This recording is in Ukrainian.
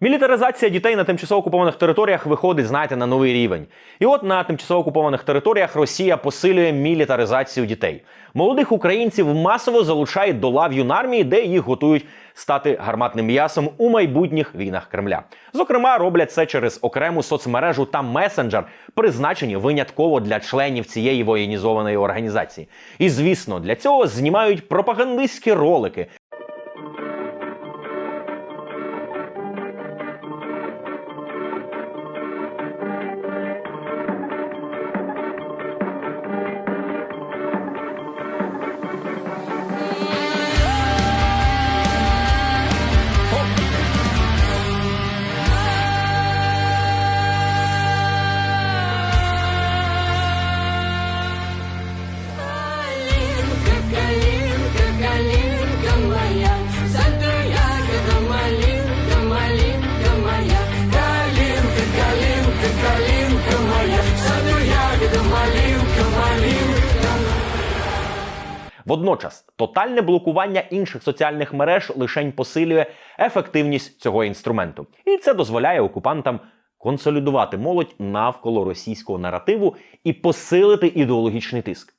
Мілітаризація дітей на тимчасово окупованих територіях виходить, знаєте, на новий рівень. І от на тимчасово окупованих територіях Росія посилює мілітаризацію дітей. Молодих українців масово залучають до лав юнармії, де їх готують стати гарматним м'ясом у майбутніх війнах Кремля. Зокрема, роблять це через окрему соцмережу та месенджер, призначені винятково для членів цієї воєнізованої організації. І звісно, для цього знімають пропагандистські ролики, Водночас тотальне блокування інших соціальних мереж лишень посилює ефективність цього інструменту, і це дозволяє окупантам консолідувати молодь навколо російського наративу і посилити ідеологічний тиск.